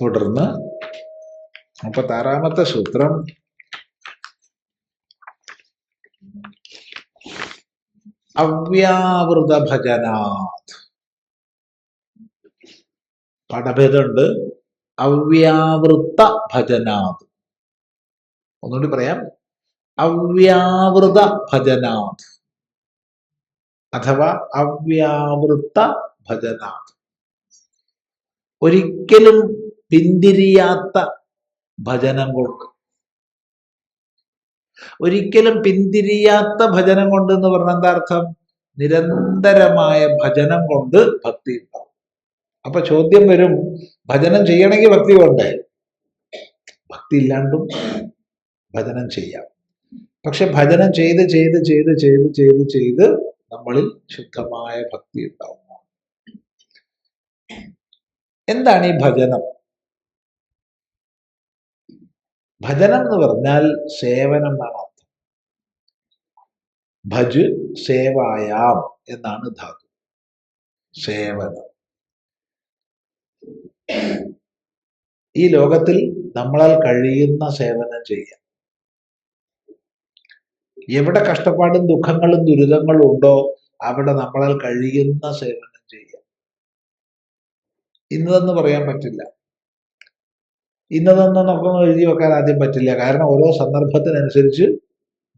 തുടർന്ന് മുപ്പത്താറാമത്തെ സൂത്രം. അവ്യാവൃത ഭജനാത് പടഭേദമുണ്ട്. അവ്യാവൃത്ത ഭജനാത് ഒന്നുകൂടി പറയാം. അവ്യാവൃത ഭജനാത് അഥവാ അവ്യാവൃത്ത ഭജനാത് ഒരിക്കലും പിന്തിരിയാത്ത ഭജനം കൊണ്ട് ഒരിക്കലും പിന്തിരിയാത്ത ഭജനം കൊണ്ട് എന്ന് പറഞ്ഞ എന്താ അർത്ഥം? നിരന്തരമായ ഭജനം കൊണ്ട് ഭക്തി ഉണ്ടാവും. അപ്പൊ ചോദ്യം വരും ഭജനം ചെയ്യണമെങ്കിൽ ഭക്തി വേണ്ടേ? ഭക്തി ഇല്ലാണ്ടും ഭജനം ചെയ്യാം. പക്ഷെ ഭജനം ചെയ്ത് ചെയ്ത് ചെയ്ത് ചെയ്ത് ചെയ്ത് ചെയ്ത് നമ്മളിൽ ശുദ്ധമായ ഭക്തി ഉണ്ടാവും. എന്താണ് ഈ ഭജനം? ഭജനം എന്ന് പറഞ്ഞാൽ സേവനം എന്നാണ് അർത്ഥം. ഭജ് സേവായാം എന്നാണ് ധാതു. സേവനം. ഈ ലോകത്തിൽ നമ്മളാൽ കഴിയുന്ന സേവനം ചെയ്യാം. എവിടെ കഷ്ടപ്പാടും ദുഃഖങ്ങളും ദുരിതങ്ങളും ഉണ്ടോ അവിടെ നമ്മളാൽ കഴിയുന്ന സേവനം ചെയ്യാം. ഇന്നതെന്ന് പറയാൻ പറ്റില്ല. ഇന്നതെന്ന് നമുക്കൊന്നും എഴുതി വെക്കാൻ ആദ്യം പറ്റില്ല. കാരണം ഓരോ സന്ദർഭത്തിനനുസരിച്ച്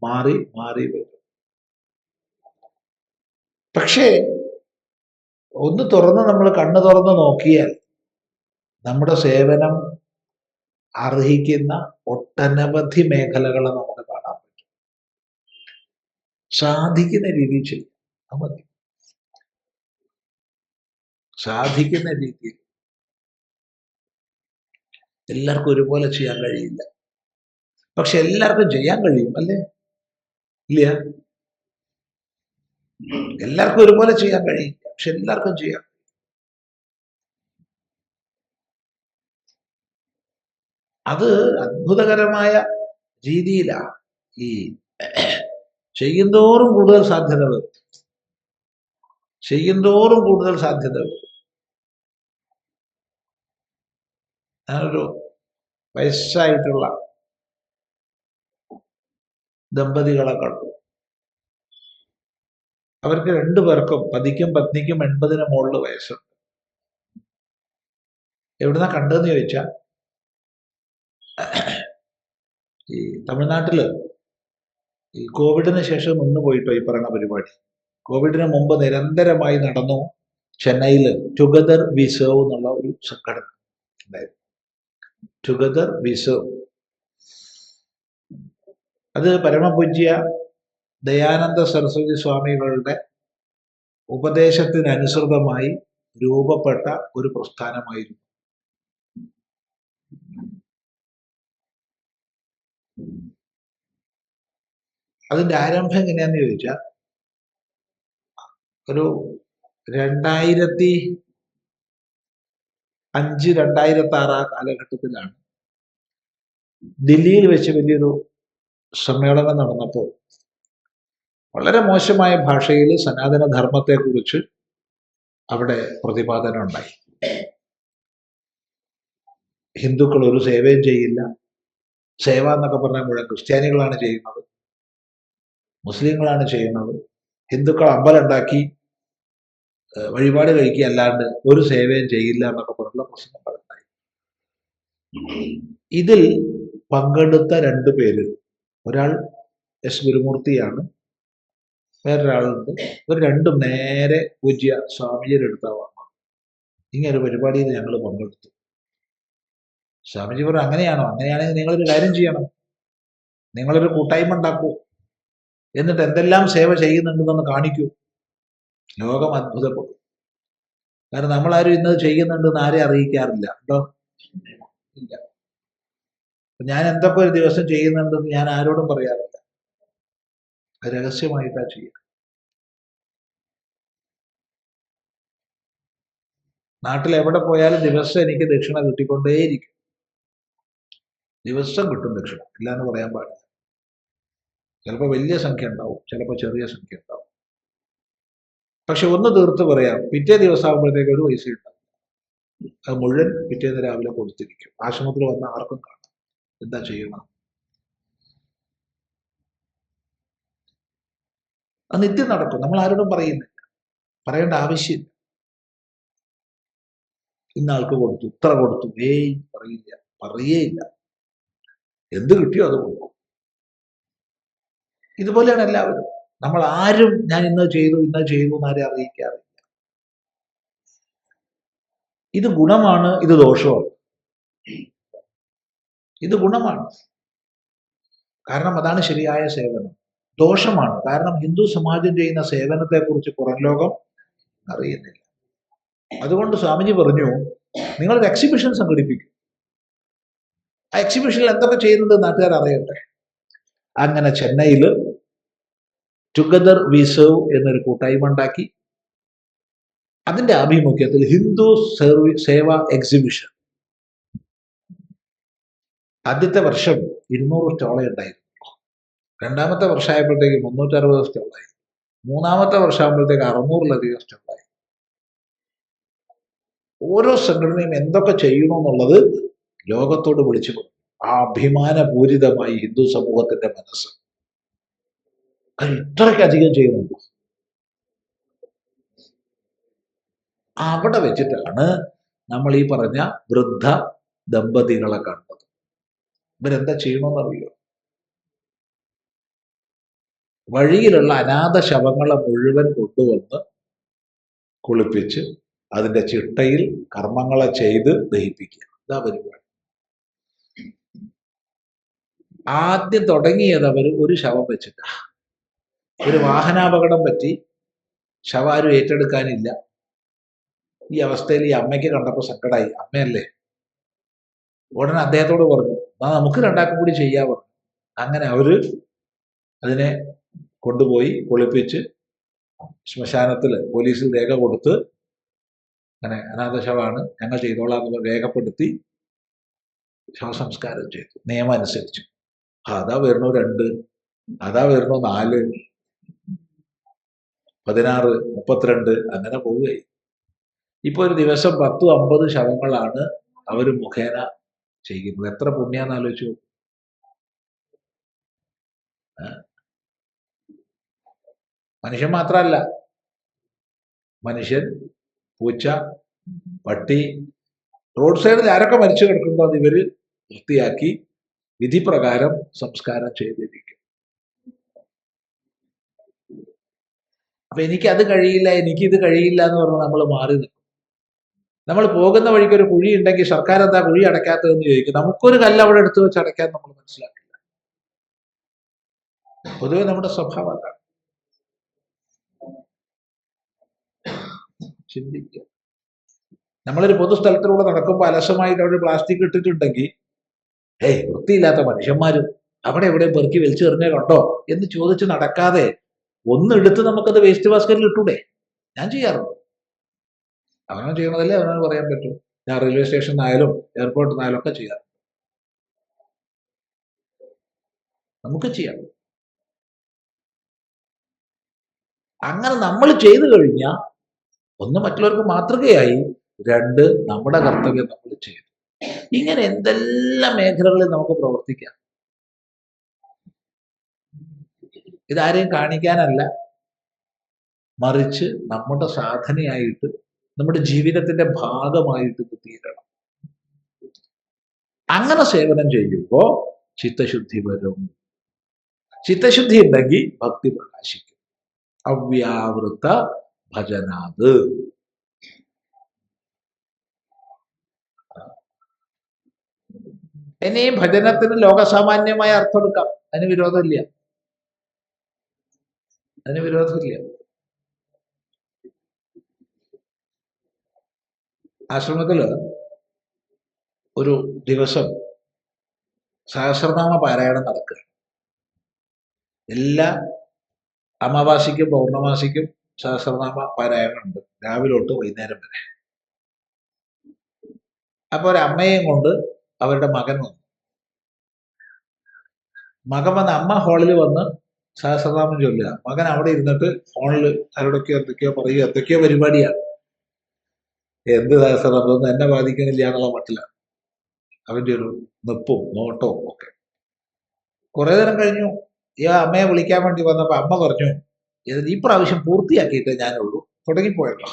മാറി മാറി വരും. പക്ഷേ ഒന്ന് തുറന്ന് നമ്മൾ കണ്ണു തുറന്ന് നോക്കിയാൽ നമ്മുടെ സേവനം അർഹിക്കുന്ന ഒട്ടനവധി മേഖലകളെ നമുക്ക് കാണാൻ പറ്റും. സാധിക്കുന്ന രീതിയിൽ ചെയ്യും സാധിക്കുന്ന രീതിയിൽ എല്ലാവർക്കും ഒരുപോലെ ചെയ്യാൻ കഴിയില്ല. പക്ഷെ എല്ലാവർക്കും ചെയ്യാൻ കഴിയും അല്ലേ? ഇല്ല? എല്ലാവർക്കും ഒരുപോലെ ചെയ്യാൻ കഴിയില്ല പക്ഷെ എല്ലാവർക്കും ചെയ്യാം. അത് അത്ഭുതകരമായ രീതിയിലാണ് ഈ ചെയ്യുന്തോറും കൂടുതൽ സാധ്യത വരും. ചെയ്യുന്തോറും കൂടുതൽ സാധ്യത വരും. ഞാനൊരു വയസ്സായിട്ടുള്ള ദമ്പതികളെ കണ്ടു അവർക്ക് രണ്ടു പേർക്കും പതിക്കും പത്നിക്കും എൺപതിന് മുകളിൽ വയസ്സുണ്ട്. എവിടുന്നാ കണ്ടതെന്ന് ചോദിച്ചാൽ ഈ തമിഴ്നാട്ടിൽ ഈ കോവിഡിന് ശേഷം നിന്ന് പോയിട്ടോ ഈ പറയുന്ന പരിപാടി. കോവിഡിന് മുമ്പ് നിരന്തരമായി നടന്നു ചെന്നൈയിൽ ടുഗദർ വിസേവ് എന്നുള്ള ഒരു സംഘടന ഉണ്ടായിരുന്നു. ടുഗദർ വിസു അത് പരമപൂജ്യ ദയാനന്ദ സരസ്വതി സ്വാമികളുടെ ഉപദേശത്തിനനുസൃതമായി രൂപപ്പെട്ട ഒരു പ്രസ്ഥാനമായിരുന്നു. അതിന്റെ ആരംഭം എങ്ങനെയാന്ന് ചോദിച്ചാൽ ഒരു രണ്ടായിരത്തി അഞ്ച് രണ്ടായിരത്തി ആറ് ആ കാലഘട്ടത്തിലാണ്. ദില്ലിയിൽ വെച്ച് വലിയൊരു സമ്മേളനം നടന്നപ്പോൾ വളരെ മോശമായ ഭാഷയിൽ സനാതന ധർമ്മത്തെക്കുറിച്ച് അവിടെ പ്രതിപാദനം ഉണ്ടായി ഹിന്ദുക്കൾ ഒരു സേവയും ചെയ്യില്ല. സേവ എന്നൊക്കെ പറഞ്ഞാൽ മുഴുവൻ ക്രിസ്ത്യാനികളാണ് ചെയ്യുന്നത്. മുസ്ലിങ്ങളാണ് ചെയ്യുന്നത്. ഹിന്ദുക്കൾ അമ്പലം ഉണ്ടാക്കി ഏഹ് വഴിപാട് കഴിക്കുക അല്ലാണ്ട് ഒരു സേവയും ചെയ്യില്ല എന്നൊക്കെ പറഞ്ഞുള്ള പ്രശ്നങ്ങൾ ഇതിൽ പങ്കെടുത്ത രണ്ടു പേര്. ഒരാൾ എസ് ഗുരുമൂർത്തിയാണ്. വേറൊരാളുണ്ട്. ഇവർ രണ്ടും നേരെ പൂജ്യ സ്വാമിജിയുടെ അടുത്താവാണ് വന്നത് ഇങ്ങനെ പരിപാടിയിൽ ഞങ്ങൾ പങ്കെടുത്തു. സ്വാമിജി പറഞ്ഞു അങ്ങനെയാണോ? അങ്ങനെയാണെങ്കിൽ നിങ്ങളൊരു കാര്യം ചെയ്യണം. നിങ്ങളൊരു കൂട്ടായ്മ ഉണ്ടാക്കൂ. എന്നിട്ട് എന്തെല്ലാം സേവ ചെയ്യുന്നുണ്ടെന്ന് കാണിക്കൂ. ലോകം അത്ഭുതപ്പെടും കാരണം നമ്മളാരും ഇന്നത് ചെയ്യുന്നുണ്ടെന്ന് ആരെ അറിയിക്കാറില്ല. കേട്ടോ ഇല്ല. ഞാൻ എന്തൊക്കെ ഒരു ദിവസം ചെയ്യുന്നുണ്ടെന്ന് ഞാൻ ആരോടും പറയാറില്ല. രഹസ്യമായിട്ടാ ചെയ്യുക നാട്ടിൽ എവിടെ പോയാലും ദിവസം എനിക്ക് ദക്ഷിണ കിട്ടിക്കൊണ്ടേയിരിക്കും. ദിവസം കിട്ടും ദക്ഷിണ. ഇല്ല എന്ന് പറയാൻ പാടില്ല. ചിലപ്പോൾ വലിയ സംഖ്യ ഉണ്ടാവും. ചിലപ്പോൾ ചെറിയ സംഖ്യ ഉണ്ടാവും. പക്ഷെ ഒന്ന് തീർത്ത് പറയാം. പിറ്റേ ദിവസം ആകുമ്പോഴത്തേക്ക് ഒരു പൈസ ഉണ്ടാവും അത് മുഴുവൻ പിറ്റേന്ന് രാവിലെ കൊടുത്തിരിക്കും. ആശ്രമത്തിൽ വന്ന ആർക്കും കാണാം. എന്താ ചെയ്യണം? അത് നിത്യം നടക്കും. നമ്മൾ ആരോടും പറയുന്നില്ല. പറയേണ്ട ആവശ്യമില്ല. ഇന്ന ആൾക്ക് കൊടുത്തു ഇത്ര കൊടുത്തു. ഏയ് പറയില്ല. പറയേയില്ല എന്ത് കിട്ടിയോ അത് കൊടുക്കും. ഇതുപോലെയാണ് എല്ലാവരും. നമ്മൾ ആരും ഞാൻ ഇന്ന് ചെയ്തു ഇന്ന് ചെയ്തു എന്നാരെ അറിയിക്കാറില്ല. ഇത് ഗുണമാണ് ഇത് ദോഷമാണ്. ഇത് ഗുണമാണ്. കാരണം അതാണ് ശരിയായ സേവനം. ദോഷമാണ്. കാരണം ഹിന്ദു സമാജം ചെയ്യുന്ന സേവനത്തെ കുറിച്ച് പുറം ലോകം അറിയുന്നില്ല. അതുകൊണ്ട് സ്വാമിജി പറഞ്ഞു നിങ്ങളൊരു എക്സിബിഷൻ സംഘടിപ്പിക്കും. ആ എക്സിബിഷനിൽ എന്തൊക്കെ ചെയ്യുന്നത് നാട്ടുകാർ അറിയട്ടെ അങ്ങനെ ചെന്നൈയിൽ ടുഗദർ വി സേവ് എന്നൊരു കൂട്ടായ്മ ഉണ്ടാക്കി. അതിന്റെ ആഭിമുഖ്യത്തിൽ ഹിന്ദു സർവി സേവ എക്സിബിഷൻ ആദ്യത്തെ വർഷം ഇരുന്നൂറ് സ്റ്റോളേ ഉണ്ടായിരുന്നു. രണ്ടാമത്തെ വർഷമായപ്പോഴത്തേക്ക് മുന്നൂറ്ററുപത് സ്റ്റോളായി. മൂന്നാമത്തെ വർഷമാകുമ്പോഴത്തേക്ക് അറുന്നൂറിലധികം സ്റ്റോളായി. ഓരോ സംഘടനയും എന്തൊക്കെ ചെയ്യണമെന്നുള്ളത് ലോകത്തോട് വിളിച്ചു ആ അഭിമാനപൂരിതമായി ഹിന്ദു സമൂഹത്തിന്റെ മനസ്സ് അത് ഇത്രയ്ക്കധികം ചെയ്യുന്നുണ്ട്. അവിടെ വെച്ചിട്ടാണ് നമ്മൾ ഈ പറഞ്ഞ വൃദ്ധ ദമ്പതികളെ കണ്ടത് ഇവരെന്താ ചെയ്യണമെന്നറിയോ വഴിയിലുള്ള അനാഥ ശവങ്ങളെ മുഴുവൻ കൊണ്ടുവന്ന് കുളിപ്പിച്ച് അതിന്റെ ചിട്ടയിൽ കർമ്മങ്ങളെ ചെയ്ത് ദഹിപ്പിക്കുക. ഇതാ പരിപാടി. ആദ്യം തുടങ്ങിയത് അവർ ഒരു ശവം വെച്ചിട്ടാ. ഒരു വാഹനാപകടം പറ്റി ശവാരും ഏറ്റെടുക്കാനില്ല. ഈ അവസ്ഥയിൽ ഈ അമ്മയ്ക്ക് കണ്ടപ്പോൾ സങ്കടമായി അമ്മയല്ലേ? ഉടനെ അദ്ദേഹത്തോട് പറഞ്ഞു എന്നാ നമുക്ക് രണ്ടാക്കും കൂടി ചെയ്യാവോ അങ്ങനെ അവർ അതിനെ കൊണ്ടുപോയി കുളിപ്പിച്ച് ശ്മശാനത്തിൽ പോലീസിൽ രേഖ കൊടുത്ത് അങ്ങനെ അനാഥശവാണ് ഞങ്ങൾ ചെയ്തോളാം എന്ന് രേഖപ്പെടുത്തി ശവസംസ്കാരം ചെയ്തു. നിയമം അനുസരിച്ച്. അതാ വരണോ രണ്ട് അതാ വരണോ നാല് പതിനാറ് മുപ്പത്തിരണ്ട് അങ്ങനെ പോവുകയായി. ഇപ്പൊ ഒരു ദിവസം പത്തും അമ്പത് ശവങ്ങളാണ് അവർ മുഖേന ചെയ്യുന്നത്. എത്ര പുണ്യാന്ന് ആലോചിച്ചു മനുഷ്യൻ മാത്രമല്ല മനുഷ്യൻ പൂച്ച പട്ടി റോഡ് സൈഡിൽ ആരൊക്കെ മരിച്ചു കിടക്കുന്നുണ്ടോ അത് ഇവർ വൃത്തിയാക്കി വിധിപ്രകാരം സംസ്കാരം ചെയ്തിരിക്കും അപ്പൊ എനിക്ക് അത് കഴിയില്ല എനിക്ക് ഇത് കഴിയില്ല എന്ന് പറഞ്ഞ് നമ്മൾ മാറി നിൽക്കും. നമ്മൾ പോകുന്ന വഴിക്ക് ഒരു കുഴി ഉണ്ടെങ്കിൽ സർക്കാർ എന്താ കുഴി അടയ്ക്കാത്തതെന്ന് ചോദിക്കും. നമുക്കൊരു കല്ല് അവിടെ എടുത്തു വെച്ച് അടയ്ക്കാൻ നമ്മൾ മനസ്സിലാക്കില്ല. പൊതുവെ നമ്മുടെ സ്വഭാവം അതാണ്. ചിന്തിക്കുക. നമ്മളൊരു പൊതുസ്ഥലത്തിലൂടെ നടക്കുമ്പോൾ അലസമായിട്ട് അവിടെ പ്ലാസ്റ്റിക് ഇട്ടിട്ടുണ്ടെങ്കിൽ ഏയ് വൃത്തിയില്ലാത്ത മനുഷ്യന്മാരും അവിടെ എവിടെ പെറുക്കി വലിച്ചെറിഞ്ഞേ കണ്ടോ എന്ന് ചോദിച്ച് നടക്കാതെ ഒന്നെടുത്ത് നമുക്കത് വേസ്റ്റ് ബാസ്ക്കറ്റിൽ ഇട്ടൂടെ? ഞാൻ ചെയ്യാറുണ്ട്. അവനവൻ ചെയ്യണതല്ലേ അവനവന് പറയാൻ പറ്റും. ഞാൻ റെയിൽവേ സ്റ്റേഷനിലായാലും എയർപോർട്ടിൽ നിന്നായാലും ഒക്കെ ചെയ്യാം നമുക്ക് ചെയ്യാം. അങ്ങനെ നമ്മൾ ചെയ്തു കഴിഞ്ഞാൽ ഒന്ന് മറ്റുള്ളവർക്ക് മാതൃകയായി രണ്ട് നമ്മുടെ കർത്തവ്യം നമ്മൾ ചെയ്തു. ഇങ്ങനെ എന്തെല്ലാം മേഖലകളിൽ നമുക്ക് പ്രവർത്തിക്കാം? ഇതാരെയും കാണിക്കാനല്ല. മറിച്ച് നമ്മുടെ സാധനയായിട്ട് നമ്മുടെ ജീവിതത്തിന്റെ ഭാഗമായിട്ട് ഇത് തീരണം അങ്ങനെ സേവനം ചെയ്യുമ്പോൾ ചിത്തശുദ്ധി വരും. ചിത്തശുദ്ധി ഉണ്ടെങ്കിൽ ഭക്തി പ്രകാശിക്കും. അവ്യാവൃത ഭജനാത്. ഇനി ഭജനത്തിന് ലോകസാമാന്യമായ അർത്ഥം എടുക്കാം. അതിന് വിരോധമില്ല. അതിന് വിരോധമില്ല. ആശ്രമത്തിൽ ഒരു ദിവസം സഹസ്രനാമ പാരായണം നടക്കുക. എല്ലാ അമാവാസിക്കും പൗർണമാസിക്കും സഹസ്രനാമ പാരായണം ഉണ്ട് രാവിലെ തൊട്ട് വൈകുന്നേരം വരെ. അപ്പൊ ഒരമ്മയെയും കൊണ്ട് അവരുടെ മകൻ വന്നു. മകൻ വന്ന് അമ്മ ഹാളിൽ വന്ന് സഹസ്രനാമം ചൊല്ലുക. മകൻ അവിടെ ഇരുന്നിട്ട് ഫോണിൽ ആരോടൊക്കെയോ എന്തൊക്കെയോ പറയുക എന്തൊക്കെയോ പരിപാടിയാണ്. എന്ത് സഹസ്രനാമം? എന്നെ ബാധിക്കണില്ല എന്നുള്ള മട്ടിലാണ് അവന്റെ ഒരു നിപ്പും നോട്ടവും ഒക്കെ. കുറേ നേരം കഴിഞ്ഞു. ഈ അമ്മയെ വിളിക്കാൻ വേണ്ടി വന്നപ്പോൾ അമ്മ പറഞ്ഞു "ഇത് ഈ പ്രാവശ്യം പൂർത്തിയാക്കിയിട്ടേ ഞാനുള്ളൂ. തുടങ്ങിപ്പോയല്ലോ.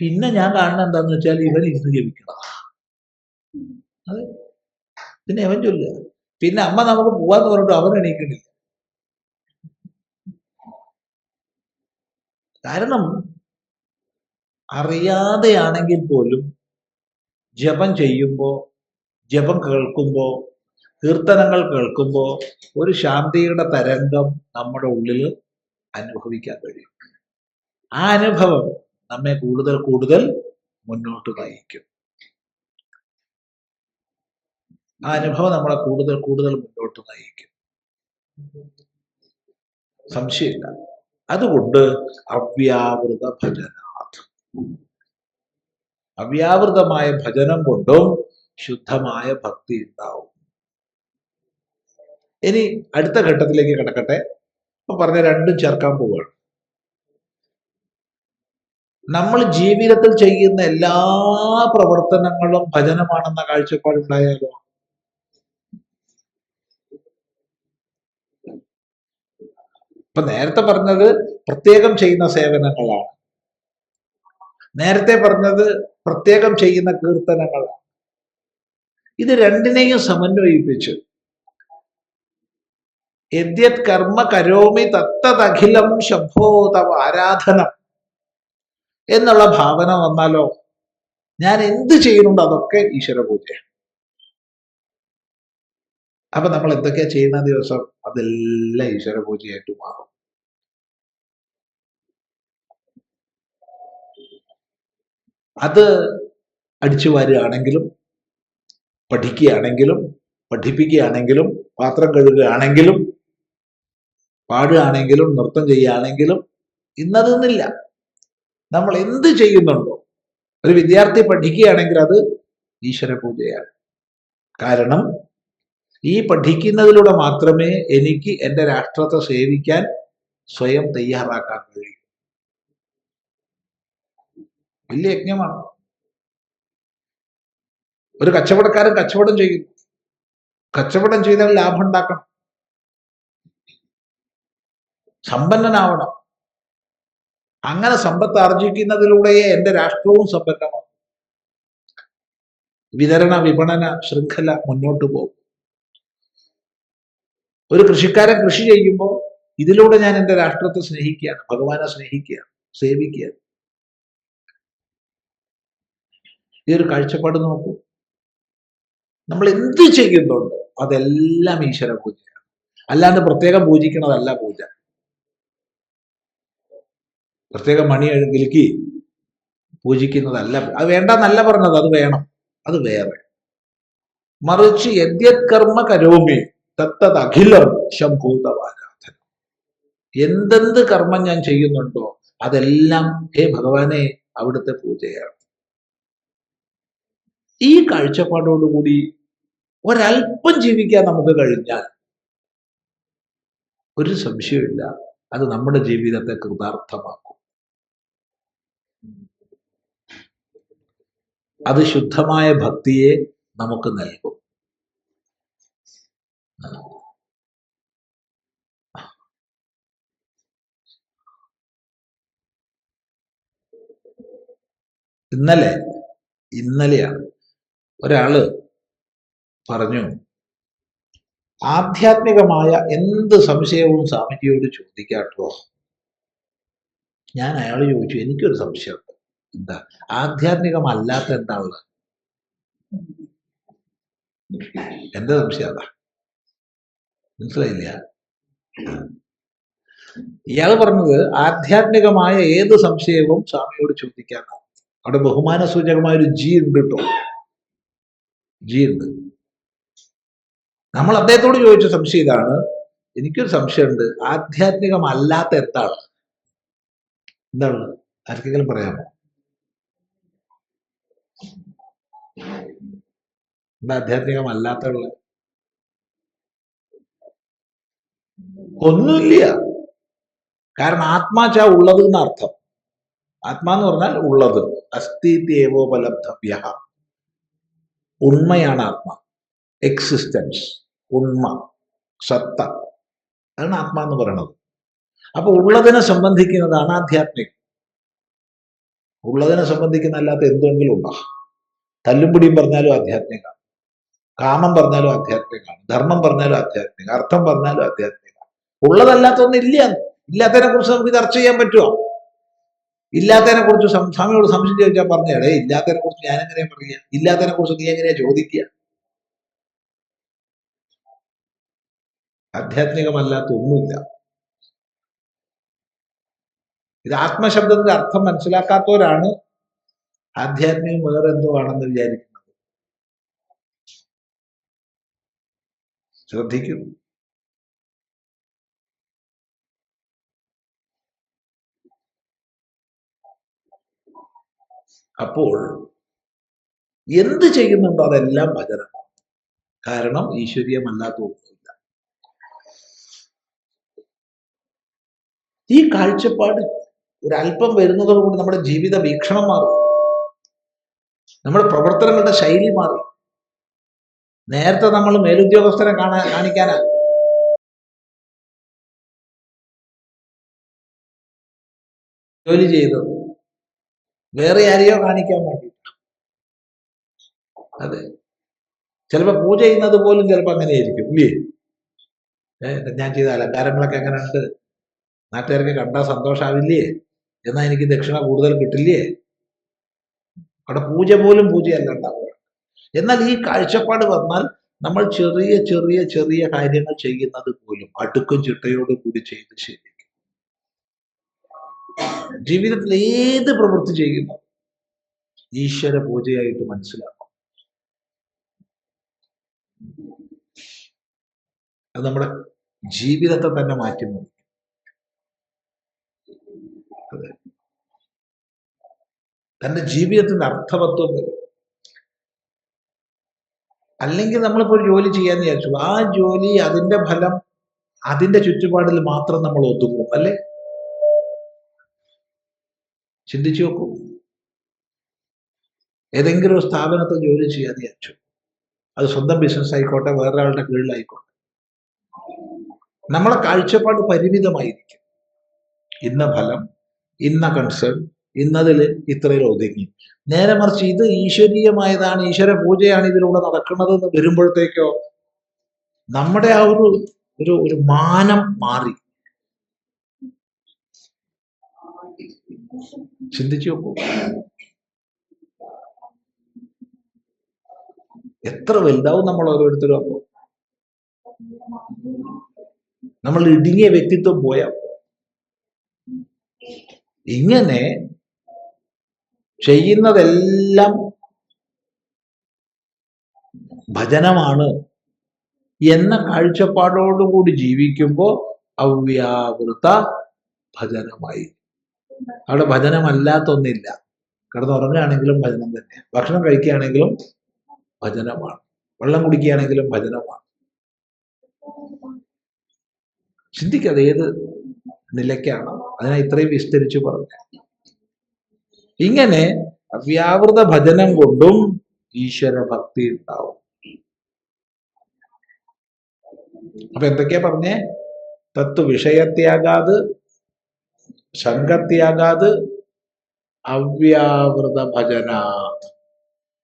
പിന്നെ ഞാൻ കാണുന്ന എന്താന്ന് വെച്ചാൽ ഇവൻ ഇരുന്ന് ജപിക്കണം. അതെ. പിന്നെ അവൻ ചൊല്ലുക. പിന്നെ അമ്മ നമുക്ക് പോവാന്ന് പറഞ്ഞിട്ട് അവൻ എണീക്കണില്ല കാരണം അറിയാതെയാണെങ്കിൽ പോലും ജപം ചെയ്യുമ്പോ ജപം കേൾക്കുമ്പോ കീർത്തനങ്ങൾ കേൾക്കുമ്പോ ഒരു ശാന്തിയുടെ തരംഗം നമ്മുടെ ഉള്ളിൽ അനുഭവിക്കാൻ കഴിയും. ആ അനുഭവം നമ്മെ കൂടുതൽ കൂടുതൽ മുന്നോട്ട് നയിക്കും. ആ അനുഭവം നമ്മളെ കൂടുതൽ കൂടുതൽ മുന്നോട്ട് നയിക്കും. സംശയമില്ല. അതുകൊണ്ട് അവ്യാവൃത ഭജനാഥ് അവ്യാവൃതമായ ഭജനം കൊണ്ടും ശുദ്ധമായ ഭക്തി ഉണ്ടാവും. ഇനി അടുത്ത ഘട്ടത്തിലേക്ക് കിടക്കട്ടെ. ഇപ്പൊ പറഞ്ഞ രണ്ടും ചേർക്കാൻ പോവുകയാണ്. നമ്മൾ ജീവിതത്തിൽ ചെയ്യുന്ന എല്ലാ പ്രവർത്തനങ്ങളും ഭജനമാണെന്ന കാഴ്ചപ്പാടുണ്ടായാലോ? ഇപ്പൊ നേരത്തെ പറഞ്ഞത് പ്രത്യേകം ചെയ്യുന്ന സേവനങ്ങളാണ്. നേരത്തെ പറഞ്ഞത് പ്രത്യേകം ചെയ്യുന്ന കീർത്തനങ്ങളാണ്. ഇത് രണ്ടിനെയും സമന്വയിപ്പിച്ചു. യദ്യത് കർമ്മ കരോമി തത്തതഖിലം ശംഭോതവ ആരാധനം എന്നുള്ള ഭാവന വന്നാലോ ഞാൻ എന്ത് ചെയ്യുന്നുണ്ടോ അതൊക്കെ ഈശ്വര പൂജയാണ് അപ്പൊ നമ്മൾ എന്തൊക്കെയാ ചെയ്യുന്ന ദിവസം അതെല്ലാം ഈശ്വര പൂജയായിട്ട് മാറും. അത് അടിച്ചു വാരുകയാണെങ്കിലും പഠിക്കുകയാണെങ്കിലും പഠിപ്പിക്കുകയാണെങ്കിലും പാത്രം കഴുകുകയാണെങ്കിലും പാടുകയാണെങ്കിലും നൃത്തം ചെയ്യുകയാണെങ്കിലും ഇന്നതെന്നില്ല നമ്മൾ എന്ത് ചെയ്യുന്നുണ്ടോ ഒരു വിദ്യാർത്ഥി പഠിക്കുകയാണെങ്കിൽ അത് ഈശ്വര പൂജയാണ് കാരണം ഈ പഠിക്കുന്നതിലൂടെ മാത്രമേ എനിക്ക് എന്റെ രാഷ്ട്രത്തെ സേവിക്കാൻ സ്വയം തയ്യാറാക്കാൻ കഴിയൂ. വലിയ യജ്ഞമാണ്. ഒരു കച്ചവടക്കാരൻ കച്ചവടം ചെയ്യുന്നു കച്ചവടം ചെയ്താൽ ലാഭം ഉണ്ടാക്കണം. സമ്പന്നനാവണം. അങ്ങനെ സമ്പത്ത് ആർജിക്കുന്നതിലൂടെയേ എന്റെ രാഷ്ട്രവും സമ്പന്നമാകും. വിതരണ വിപണന ശൃംഖല മുന്നോട്ട് പോകും. ഒരു കൃഷിക്കാരൻ കൃഷി ചെയ്യുമ്പോൾ ഇതിലൂടെ ഞാൻ എന്റെ രാഷ്ട്രത്തെ സ്നേഹിക്കുകയാണ് ഭഗവാനെ സ്നേഹിക്കുകയാണ് സേവിക്കുകയാണ്. ഈ ഒരു കാഴ്ചപ്പാട് നോക്കൂ. നമ്മൾ എന്ത് ചെയ്യുന്നുണ്ടോ അതെല്ലാം ഈശ്വര പൂജയാണ്. അല്ലാതെ പ്രത്യേകം പൂജിക്കണതല്ല പൂജ. പ്രത്യേകം മണി വിൽക്കി പൂജിക്കുന്നതല്ല അത് വേണ്ടെന്നല്ല പറഞ്ഞത് അത് വേണം. അത് വേറെ. മറിച്ച് യദ്യകർമ്മ കരോമി തത്തത് അഖിലം ശംഭൂതവാരാധന എന്തെന്ത് കർമ്മം ഞാൻ ചെയ്യുന്നുണ്ടോ അതെല്ലാം ഹേ ഭഗവാനെ അവിടുത്തെ പൂജയാണ്. ഈ കാഴ്ചപ്പാടോടുകൂടി ഒരല്പം ജീവിക്കാൻ നമുക്ക് കഴിഞ്ഞാൽ ഒരു സംശയമില്ല അത് നമ്മുടെ ജീവിതത്തെ കൃതാർത്ഥമാക്കും. അത് ശുദ്ധമായ ഭക്തിയെ നമുക്ക് നൽകും. ഇന്നലെ ഇന്നലെയാണ് ഒരാൾ പറഞ്ഞു ആധ്യാത്മികമായ എന്ത് സംശയവും സ്വാമിജിയോട് ചോദിക്കാട്ടോ? ഞാൻ അയാൾ ചോദിച്ചു എനിക്കൊരു സംശയമുണ്ട്. എന്താ? ആധ്യാത്മികമല്ലാത്ത എന്താ ഉള്ളത് എന്റെ സംശയം അതാ. മനസ്സിലായില്ല? ഇയാൾ പറഞ്ഞത് ആധ്യാത്മികമായ ഏത് സംശയവും സ്വാമിയോട് ചോദിക്കാനാണ് അവിടെ ബഹുമാന സൂചകമായ ഒരു ജി ഉണ്ട് കേട്ടോ. ജി നമ്മൾ അദ്ദേഹത്തോട് ചോദിച്ച സംശയം ഇതാണ്. എനിക്കൊരു സംശയമുണ്ട്. ആധ്യാത്മികമല്ലാത്ത എന്താണ് എന്താണ്? ആർക്കെങ്കിലും പറയാമോ? എന്താ ആധ്യാത്മികമല്ലാത്തുള്ള ഒന്നുമില്ല. കാരണം ആത്മാച്ച ഉള്ളത് എന്നർത്ഥം. ആത്മാ എന്ന് പറഞ്ഞാൽ ഉള്ളത്. അസ്ഥിത്യേവോപലബ്ധവ്യ ഉണ്മയാണ് ആത്മ. എക്സിസ്റ്റൻസ് ഉണ്മ സത്ത. അതാണ് ആത്മ എന്ന് പറയുന്നത് അപ്പൊ ഉള്ളതിനെ സംബന്ധിക്കുന്നതാണ് ആധ്യാത്മികം. ഉള്ളതിനെ സംബന്ധിക്കുന്ന അല്ലാത്ത എന്തെങ്കിലും ഉണ്ടോ? തല്ലുംപിടിയും പറഞ്ഞാലും ആധ്യാത്മികമാണ്. കാമം പറഞ്ഞാലും ആധ്യാത്മികമാണ്. ധർമ്മം പറഞ്ഞാലും ആധ്യാത്മിക അർത്ഥം പറഞ്ഞാലും ആധ്യാത്മികമാണ്. ഉള്ളതല്ലാത്തൊന്നും ഇല്ല. ഇല്ലാത്തതിനെ കുറിച്ച് നമുക്ക് ചർച്ച ചെയ്യാൻ പറ്റുമോ? ഇല്ലാത്തതിനെ കുറിച്ച് സ്വാമിയോട് സംശയം ചോദിച്ചാൽ പറഞ്ഞേടേ ഇല്ലാത്തതിനെ കുറിച്ച് ഞാൻ എങ്ങനെയാ പറയുക? ഇല്ലാത്തതിനെ കുറിച്ച് നീ എങ്ങനെയാ ചോദിക്കുക? ആധ്യാത്മികമല്ലാത്ത ഒന്നുമില്ല. ഇത് ആത്മശബ്ദത്തിന്റെ അർത്ഥം മനസ്സിലാക്കാത്തവരാണ് ആധ്യാത്മികം വേറെ എന്തോ ആണെന്ന് വിചാരിക്കുന്നത്. ശ്രദ്ധിക്കൂ. അപ്പോൾ എന്ത് ചെയ്യുന്നുണ്ടോ അതെല്ലാം ഭജനം കാരണം ഈശ്വരീയമല്ലാത്ത ഒന്നുമില്ല. ഈ കാഴ്ചപ്പാട് ഒരല്പം വരുന്നതോടുകൂടി നമ്മുടെ ജീവിത വീക്ഷണം മാറി. നമ്മുടെ പ്രവർത്തനങ്ങളുടെ ശൈലി മാറി. നേരത്തെ നമ്മൾ മേലുദ്യോഗസ്ഥരെ കാണാൻ കാണിക്കാനാ. ജോലി ചെയ്തത്. വേറെ ആരെയോ കാണിക്കാൻ വേണ്ടി. അതെ. ചിലപ്പോ പൂജ ചെയ്യുന്നത് പോലും ചിലപ്പോ അങ്ങനെയായിരിക്കും ഇല്ലേ? ഏഹ് ഞാൻ ചെയ്ത അലങ്കാരങ്ങളൊക്കെ എങ്ങനെ ഉണ്ട് നാട്ടുകാർക്ക് കണ്ടാൽ സന്തോഷാവില്ലേ? എന്നാ എനിക്ക് ദക്ഷിണ കൂടുതൽ കിട്ടില്ലേ? അവിടെ പൂജ പോലും പൂജയല്ല ഉണ്ടാവുക. എന്നാൽ ഈ കാഴ്ചപ്പാട് വന്നാൽ നമ്മൾ ചെറിയ ചെറിയ ചെറിയ കാര്യങ്ങൾ ചെയ്യുന്നത് പോലും അടുക്കും ചിട്ടയോട് കൂടി ചെയ്ത് ശരിക്കും ജീവിതത്തിൽ ഏത് പ്രവൃത്തി ചെയ്യുന്നു? ഈശ്വര പൂജയായിട്ട് മനസ്സിലാക്കും. അത് നമ്മുടെ ജീവിതത്തെ തന്നെ മാറ്റിമറിക്കും അതെ. തന്റെ ജീവിതത്തിന്റെ അർത്ഥവത്വം വരും. അല്ലെങ്കിൽ നമ്മളിപ്പോൾ ഒരു ജോലി ചെയ്യാന്ന് വിചാരിച്ചു ആ ജോലി അതിന്റെ ഫലം അതിന്റെ ചുറ്റുപാടിൽ മാത്രം നമ്മൾ ഒതുങ്ങും അല്ലെ? ചിന്തിച്ചു നോക്കൂ. ഏതെങ്കിലും ഒരു സ്ഥാപനത്തിൽ ജോലി ചെയ്യാതെ വിചാരിച്ചു അത് സ്വന്തം ബിസിനസ് ആയിക്കോട്ടെ വേറൊരാളുടെ കീഴിലായിക്കോട്ടെ. നമ്മളെ കാഴ്ചപ്പാട് പരിമിതമായിരിക്കും. ഇന്ന ഫലം ഇന്ന കൺസേൺ ഇന്നതിൽ ഇത്രയിൽ ഒതുങ്ങി. നേരെ മറിച്ച് ഇത് ഈശ്വരീയമായതാണ് ഈശ്വര പൂജയാണ് ഇതിലൂടെ നടക്കുന്നത് എന്ന് വരുമ്പോഴത്തേക്കോ നമ്മുടെ ആ ഒരു ഒരു മാനം മാറി. ചിന്തിച്ചു നോക്കൂ. എത്ര വലുതാവും നമ്മൾ ഓരോരുത്തരും അപ്പോ നമ്മൾ ഇടുങ്ങിയ വ്യക്തിത്വം പോയാ ഇങ്ങനെ ചെയ്യുന്നതെല്ലാം ഭജനമാണ് എന്ന കാഴ്ചപ്പാടോടുകൂടി ജീവിക്കുമ്പോൾ അവ്യാവൃത ഭജനമായി അവിടെ ഭജനമല്ലാത്തൊന്നില്ല. കിടന്നുറങ്ങുകയാണെങ്കിലും ഭജനം തന്നെ. ഭക്ഷണം കഴിക്കുകയാണെങ്കിലും ഭജനമാണ്. വെള്ളം കുടിക്കുകയാണെങ്കിലും ഭജനമാണ്. ചിന്തിക്കാതെ ഏത് നിലയ്ക്കാണ് അതിനെ ഇത്രയും വിസ്തരിച്ചു പറഞ്ഞു ഇങ്ങനെ അവ്യാവൃത ഭജനം കൊണ്ടും ഈശ്വര ഭക്തി ഉണ്ടാവും. അപ്പൊ എന്തൊക്കെയാ പറഞ്ഞേ? തത്വ വിഷയത്യാകാത് സംഘത്യാകാത് അവ്യാവൃത ഭജന